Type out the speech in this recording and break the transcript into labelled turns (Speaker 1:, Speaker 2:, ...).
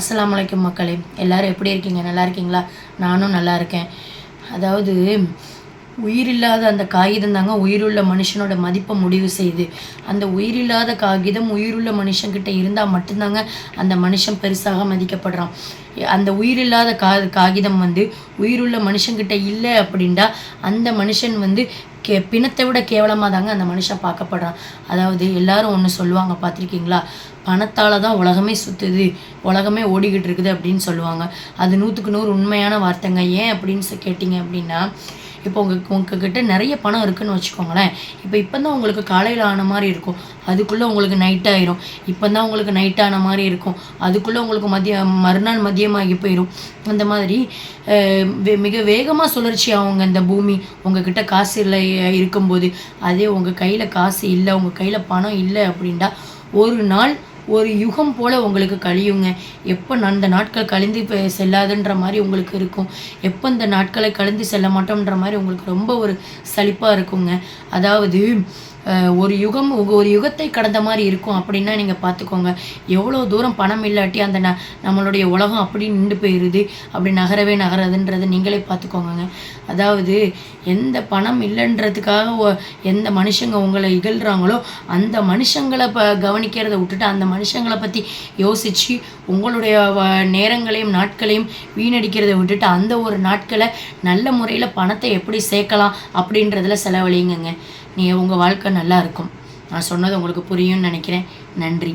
Speaker 1: அஸ்லாம் வலைக்கும் மக்களே எல்லோரும் எப்படி இருக்கீங்க நல்லா இருக்கீங்களா நானும் நல்லா இருக்கேன் அதாவது உயிரில்லாத அந்த காகிதம் தாங்க உயிருள்ள மனுஷனோட மதிப்பை முடிவு செய்யுது அந்த உயிரில்லாத காகிதம் உயிருள்ள மனுஷங்கிட்ட இருந்தால் மட்டும்தாங்க அந்த மனுஷன் பெருசாக மதிக்கப்படுறான் அந்த உயிரில்லாத கா காகிதம் வந்து உயிருள்ள மனுஷங்கிட்ட இல்லை அப்படின்டா அந்த மனுஷன் வந்து கே பிணத்தை விட கேவலமாக தாங்க அந்த மனுஷன் பார்க்கப்படுறான் அதாவது எல்லாரும் ஒன்று சொல்லுவாங்க பார்த்துருக்கீங்களா பணத்தால் தான் உலகமே சுற்றுது உலகமே ஓடிக்கிட்டு இருக்குது அப்படின்னு சொல்லுவாங்க அது நூற்றுக்கு நூறு உண்மையான வார்த்தைங்க ஏன் அப்படின்னு கேட்டிங்க அப்படின்னா இப்போ உங்கள் உங்ககிட்ட நிறைய பணம் இருக்குதுன்னு வச்சுக்கோங்களேன் இப்போ இப்போ தான் உங்களுக்கு காலையில் ஆன மாதிரி இருக்கும் அதுக்குள்ளே உங்களுக்கு நைட் ஆயிரும் இப்போ தான் உங்களுக்கு நைட் ஆன மாதிரி இருக்கும் அதுக்குள்ளே உங்களுக்கு மதிய மறுநாள் மதியமாகி போயிடும் அந்த மாதிரி மிக வேகமாக சுழற்சி அவங்க இந்த பூமி உங்ககிட்ட காசு இல்லை இருக்கும்போது அதே உங்கள் கையில் காசு இல்லை உங்கள் கையில் பணம் இல்லை அப்படின்டா ஒரு நாள் ஒரு யுகம் போல் உங்களுக்கு கழியுங்க எப்போ அந்த நாட்கள் கழிந்து செல்லாதுன்ற மாதிரி உங்களுக்கு இருக்கும் எப்போ இந்த நாட்களை கழிந்து செல்ல மாட்டோம்ன்ற மாதிரி உங்களுக்கு ரொம்ப ஒரு சலிப்பாக இருக்குங்க அதாவது ஒரு யுகம் ஒரு யுகத்தை கடந்த மாதிரி இருக்கும் அப்படின்னா நீங்கள் பார்த்துக்கோங்க எவ்வளோ தூரம் பணம் இல்லாட்டி அந்த ந நம்மளுடைய உலகம் அப்படி நின்று போயிடுது அப்படி நகரவே நகரதுன்றதை நீங்களே பார்த்துக்கோங்க அதாவது எந்த பணம் இல்லைன்றதுக்காக எந்த மனுஷங்க உங்களை இகழ்கிறாங்களோ அந்த மனுஷங்களை இப்போ கவனிக்கிறத விட்டுட்டு அந்த மனுஷங்களை பற்றி யோசித்து உங்களுடைய நேரங்களையும் நாட்களையும் வீணடிக்கிறத விட்டுட்டு அந்த ஒரு நாட்களை நல்ல முறையில் பணத்தை எப்படி சேர்க்கலாம் அப்படின்றதில் செலவழிங்கங்க நீங்கள் உங்கள் வாழ்க்கை நல்லா இருக்கும் நான் சொன்னது உங்களுக்கு புரியும்னு நினைக்கிறேன் நன்றி